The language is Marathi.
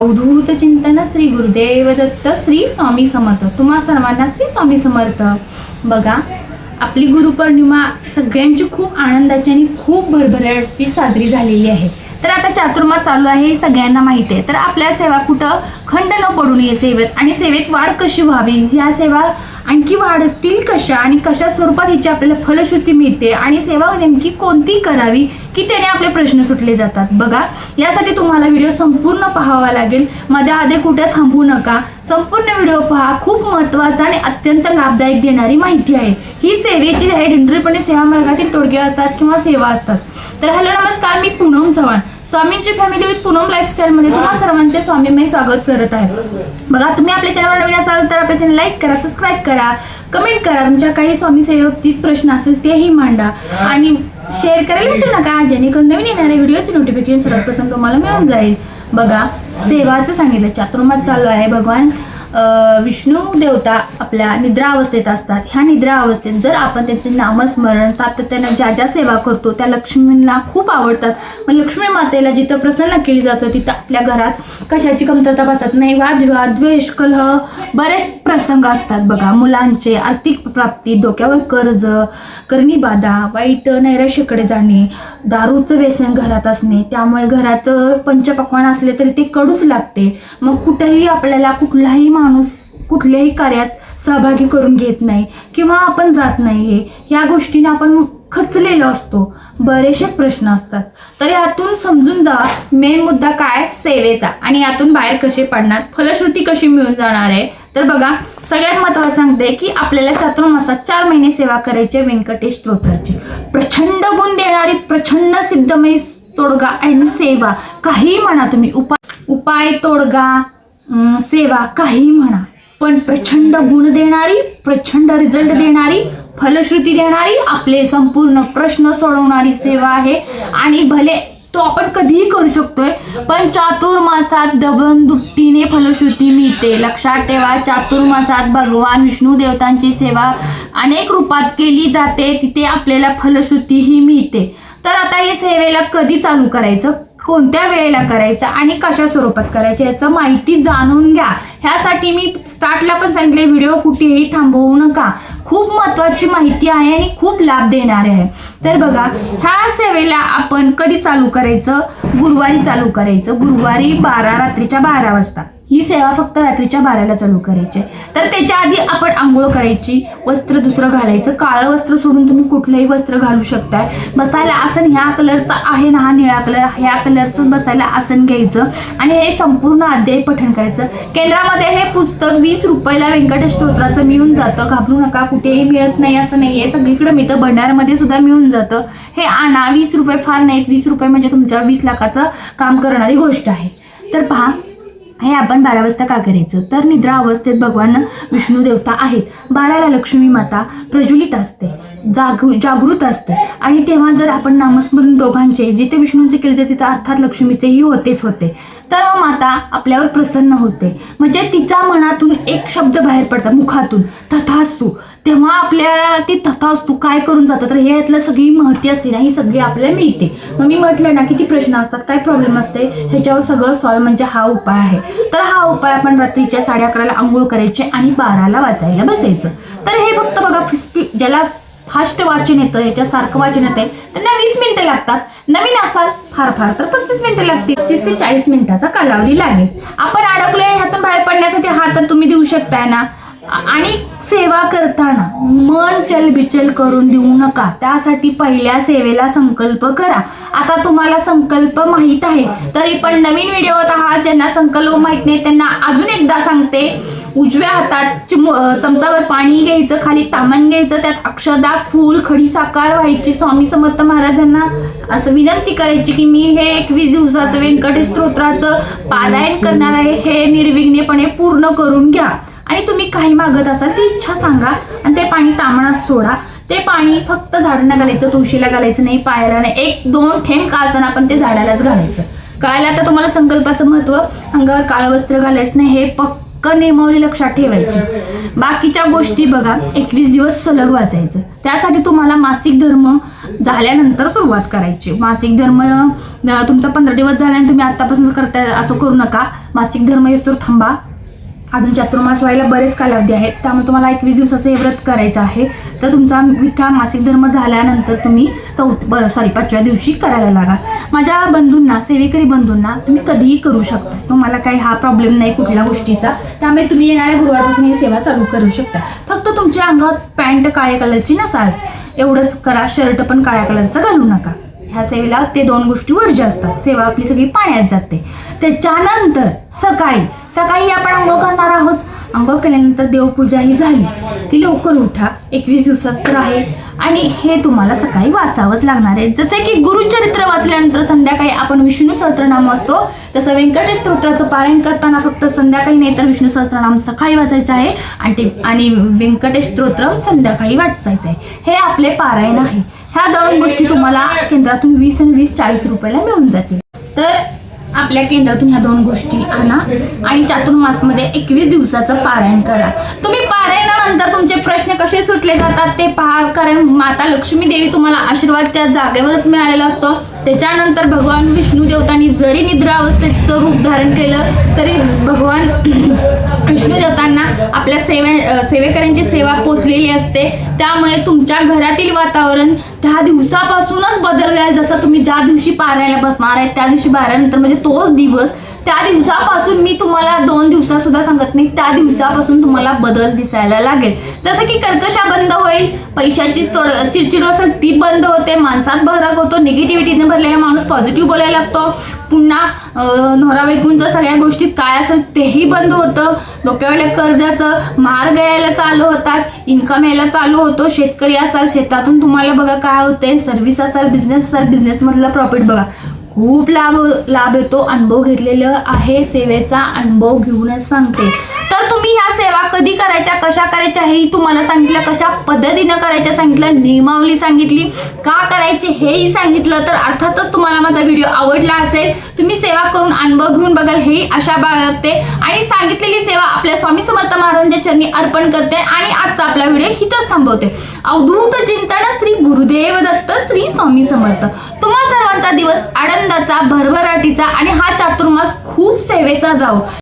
अवधूत चिंतन श्री गुरुदेव दत्त श्री स्वामी समर्थ. तुम्हा सर्वांना श्री स्वामी समर्थ. बघा आपली गुरुपौर्णिमा सगळ्यांची खूप आनंदाची आणि खूप भरभराटची साजरी झालेली आहे. तर आता चातुर्मा चालू आहे हे सगळ्यांना माहिती आहे. तर आपल्या सेवा कुठं? खंड न पडू नये सेवेत आणि सेवेत वाढ कशी व्हावी? ह्या सेवा आणखी वाढतील कशा आणि कशा स्वरूपात हिची आपल्याला फलश्रुती मिळते? आणि सेवा नेमकी कोणती करावी की त्याने आपले प्रश्न सुटले जातात? बघा यासाठी तुम्हाला व्हिडिओ संपूर्ण पाहावा लागेल. मध्ये आधी कुठे थांबू नका. संपूर्ण व्हिडिओ पहा. खूप महत्त्वाचा आणि अत्यंत लाभदायक देणारी माहिती आहे. ही सेवेची आहे दिंडरीपणे सेवा मार्गातील तोडगे असतात किंवा सेवा असतात. तर हॅलो नमस्कार. मी पूनम चव्हाण. स्वामींची फॅमिली विथ पूनम लाईफस्टाईलमध्ये तुम्हा सर्वांचे स्वामीमय स्वागत करत आहे. बघा तुम्ही आपल्या चॅनलवर नवीन असाल तर आपल्या चॅनल लाईक करा सबस्क्राईब करा कमेंट करा. तुमच्या काही स्वामी सेवेबाबतीत प्रश्न असेल तेही मांडा. आणि शेअर करायला विसरू नका जेणेकरून नवीन येणाऱ्या व्हिडिओचे नोटिफिकेशन सर्वप्रथम तुम्हाला मिळून जाईल. बघा सेवाचं सांगितलं चातुर्मास चालू आहे भगवान. विष्णू देवता आपल्या निद्रा अवस्थेत असतात. ह्या निद्रा अवस्थेत जर आपण त्यांचे नामस्मरण सातत्यानं ज्या ज्या सेवा करतो त्या लक्ष्मींना खूप आवडतात. मग लक्ष्मी मातेला जिथं प्रसन्न केली जातं तिथं आपल्या घरात कशाची कमतरता भासत नाही. वादविवाद द्वेष कलह बरेच प्रसंग असतात बघा. मुलांचे आर्थिक प्राप्ती डोक्यावर कर्ज करणी बाधा वाईट नैराश्यकडे जाणे दारूचं व्यसन घरात असणे त्यामुळे घरात पंचपक्वान असले तरी ते कडूच लागते. मग कुठेही आपल्याला कुठलाही माणूस कुठल्याही कार्यात सहभागी करून घेत नाही किंवा आपण जात नाही आहे या गोष्टीने आपण खचलेलो असतो. बरेचसेच प्रश्न असतात. तर यातून समजून जा मेन मुद्दा काय? सेवेचा. आणि यातून बाहेर कसे पडणार? फलश्रुती कशी मिळून जाणार आहे? तर बघा सगळ्यात महत्वाचं सांगते की आपल्याला चातुर्मासात चार महिने सेवा करायची व्यंकटेश स्तोत्राची. प्रचंड गुण देणारी प्रचंड सिद्धमय तोडगा आणि सेवा. काही म्हणा तुम्ही. उपाय उपाय तोडगा अं, सेवा काही म्हणा पण प्रचंड गुण देणारी प्रचंड रिझल्ट देणारी फलश्रुती देणारी आपले संपूर्ण प्रश्न सोडवणारी सेवा आहे. आणि भले तो आपण कधीही करू शकतोय पण चातुर्मासात डबन दुपटीने फलश्रुती मिळते. लक्षात ठेवा चातुर्मासात भगवान विष्णू देवतांची सेवा अनेक रूपात केली जाते तिथे आपल्याला फलश्रुतीही मिळते. तर आता हे सेवेला कधी चालू करायचं? कोणत्या वेळेला करायचं आणि कशा स्वरूपात करायचं याचं माहिती जाणून घ्या. ह्यासाठी मी स्टार्टला पण सांगितले व्हिडिओ कुठेही थांबवू नका. खूप महत्त्वाची माहिती आहे आणि खूप लाभ देणारे आहे. तर बघा ह्या सेवेला आपण कधी चालू करायचं? गुरुवारी चालू करायचं. गुरुवारी बारा रात्रीच्या बारा वाजता. ही सेवा फक्त रात्रीच्या बाराला चालू करायची आहे. तर त्याच्या आधी आपण आंघोळ करायची वस्त्र दुसरं घालायचं काळं वस्त्र सोडून तुम्ही कुठलंही वस्त्र घालू शकताय. बसायला आसन ह्या कलरचा आहे ना हा निळा कलर ह्या कलरचं बसायला आसन घ्यायचं आणि हे संपूर्ण अध्याय पठण करायचं. केंद्रामध्ये हे पुस्तक वीस रुपयाला व्यंकटेश स्तोत्राचं मिळून जातं. घाबरू नका कुठेही मिळत नाही असं नाही आहे सगळीकडे मिळतं भंडारमध्ये सुद्धा मिळून जातं. हे आणा वीस रुपये फार नाहीत. वीस रुपये म्हणजे तुमच्या वीस लाखाचं काम करणारी गोष्ट आहे. तर पहा हे आपण बारा वाजता का करायचं? तर निद्रा अवस्थेत भगवान विष्णू देवता आहेत. बाराला लक्ष्मी माता प्रज्वलित असते जागृ जागृत असते. आणि तेव्हा जर आपण नामस्मरण दोघांचे जिथे विष्णूंचे केले जाते तिथे अर्थात लक्ष्मीचेही होतेच होते. तर माता आपल्यावर प्रसन्न होते. म्हणजे तिच्या मनातून एक शब्द बाहेर पडतात मुखातून. तथास्तू. तेव्हा आपल्याला ती तथास्तू काय करून जातं तर हे यातलं सगळी माहिती असते ना ही सगळी आपल्याला मिळते. मग मी म्हटलं ना किती प्रश्न असतात काय प्रॉब्लेम असते? ह्याच्यावर सगळं सॉल्व म्हणजे हा उपाय आहे. तर हा उपाय आपण रात्रीच्या साडे अकराला आंघोळ करायचे आणि बाराला वाचायला बसायचं. तर हे फक्त बघा फिस्पी ज्याला फास्ट वाचन येतं ह्याच्यासारखं वाचन येते त्यांना वीस मिनिटं लागतात. नवीन असाल फार फार तर पस्तीस मिनिटं लागतील. तीस ते चाळीस मिनिटाचा कालावधी लागेल. आपण अडकलोय ह्यातून बाहेर पडण्यासाठी हा तर तुम्ही देऊ शकताय ना. आणि सेवा करताना मन चलबिचल करून देऊ नका. त्यासाठी पहिल्या सेवेला संकल्प करा. आता तुम्हाला संकल्प माहीत आहे. तरी पण नवीन व्हिडिओत आहात ज्यांना संकल्प माहीत नाही त्यांना अजून एकदा सांगते. उजव्या हातात चिम चमचावर पाणी घ्यायचं खाली तामण घ्यायचं त्यात अक्षदा फूल खडी साकार व्हायची. स्वामी समर्थ महाराजांना असं विनंती करायची की मी हे एकवीस दिवसाचं व्यंकटेश स्तोत्राचं पारायण करणार आहे. हे निर्विघ्नपणे पूर्ण करून घ्या. आणि तुम्ही काही मागत असाल ती इच्छा सांगा आणि ते पाणी तामणात सोडा. ते पाणी फक्त झाडांना घालायचं तुळशीला घालायचं नाही पायाला नाही. एक दोन थेंब का असताना पण ते झाडालाच घालायचं. कळायला आता तुम्हाला संकल्पाचं महत्त्व अंगावर काळं वस्त्र घालायचं नाही हे पक्क नियमावली लक्षात ठेवायची. बाकीच्या गोष्टी बघा एकवीस दिवस सलग वाचायचं. त्यासाठी तुम्हाला मासिक धर्म झाल्यानंतर सुरुवात करायची. मासिक धर्म तुमचा पंधरा दिवस झाल्याने तुम्ही आत्तापासून करताय असं करू नका. मासिक धर्म येतो थांबा. अजून चातुर्मास व्हायला बरेच कालावधी आहेत. त्यामुळे तुम्हाला एकवीस दिवसाचं हे व्रत करायचं आहे. तर तुमचा विठा मासिक धर्म झाल्यानंतर तुम्ही चौथ सॉरी पाचव्या दिवशी करायला लागा. माझ्या बंधूंना सेवेकरी बंधूंना तुम्ही कधीही करू शकता. तुम्हाला काही हा प्रॉब्लेम नाही कुठल्या गोष्टीचा. त्यामुळे तुम्ही येणाऱ्या गुरुवारपासून ही सेवा चालू करू शकता. फक्त तुमच्या अंगात पॅन्ट काळ्या कलरची नसावी. एवढंच करा शर्ट पण काळ्या कलरचा घालू नका. ह्या सेवेला ते दोन गोष्टी वर्ज्य असतात. सेवा आपली सगळी पाण्यात जाते. त्याच्यानंतर सकाळी सकाळी आपण आंघोळ करणार आहोत. आंघोळ केल्यानंतर देवपूजा ही झाली. की लवकर उठा. एकवीस दिवसाच तर आहे. आणि हे तुम्हाला सकाळी वाचावंच लागणार आहे. जसे की गुरुचरित्र वाचल्यानंतर संध्याकाळी आपण विष्णू सहस्त्रनाम वाचतो. तसं व्यंकटेश स्तोत्राचं पारायण करताना फक्त संध्याकाळी नाही तर विष्णू सहस्त्रनाम सकाळी वाचायचं आहे. आणि ते आणि व्यंकटेश स्तोत्र संध्याकाळी वाचायचं आहे. हे आपले पारायण आहे. ह्या दोन गोष्टी तुम्हाला केंद्रातून वीस आणि वीस चाळीस रुपयाला मिळून जातील. तर आपल्या केंद्रातून ह्या दोन गोष्टी आणा आणि चातुर्मासमध्ये एकवीस दिवसाचं पारायण करा. तुम्ही पारायणानंतर तुमचे प्रश्न कसे सुटले जातात ते पहा कारण माता लक्ष्मी देवी तुम्हाला आशीर्वाद त्या जागेवरच मिळालेला असतो. त्याच्यानंतर भगवान विष्णू देवतांनी जरी निद्रा अवस्थेचं रूप धारण केलं तरी भगवान विष्णू देवतांना आपल्या सेवे सेवेकऱ्यांची सेवा पोचलेली असते. त्यामुळे तुमच्या घरातील वातावरण त्या दिवसापासूनच बदललं जसं तुम्ही ज्या दिवशी पारायला बसणार आहे त्या दिवशी बारानंतर म्हणजे तोच दिवस त्या दिवसापासून मी तुम्हाला दोन दिवसात सुद्धा सांगत नाही त्या दिवसापासून तुम्हाला बदल दिसायला लागेल. जसं की कर्कशा बंद होईल पैशाची तोड चिडचिड असेल ती बंद होते माणसात भरक होतो निगेटिव्हिटीने भरलेला माणूस पॉझिटिव्ह बोलायला लागतो. पुन्हा नोरा नवरा सगळ्या गोष्टीत काय असेल तेही बंद होतं. डोक्यावरल्या कर्जाचं मार्ग यायला चालू होतात इन्कम यायला चालू होतो. शेतकरी असाल शेतातून तुम्हाला बघा काय होते सर्व्हिस असाल बिझनेस असाल बिझनेसमधला प्रॉफिट बघा. खूप लाभ लाभ येतो. अनुभव घेतलेलं आहे. सेवेचा अनुभव घेऊनच सांगते. तर तुम्ही ह्या कधी करायच्या कशा करायच्या हेही तुम्हाला सांगितलं कशा पद्धतीनं करायच्या सांगितलं नियमावली सांगितली का करायची हेही सांगितलं तर अर्थातच तुम्हाला माझा व्हिडिओ आवडला असेल तुम्ही सेवा करून अनुभव घेऊन बघाल हेही आशा बाळगते. आणि सांगितलेली सेवा आपल्या स्वामी समर्थ महाराजांच्या चरणी अर्पण करते आणि आजचा आपला व्हिडिओ हिथंच थांबवते. अवधूत चिंतन श्री गुरुदेव दत्त श्री स्वामी समर्थ. तुम्हा सर्वांचा दिवस आनंदाचा भरभराटीचा आणि हा चातुर्मास खूप सेवेचा जाओ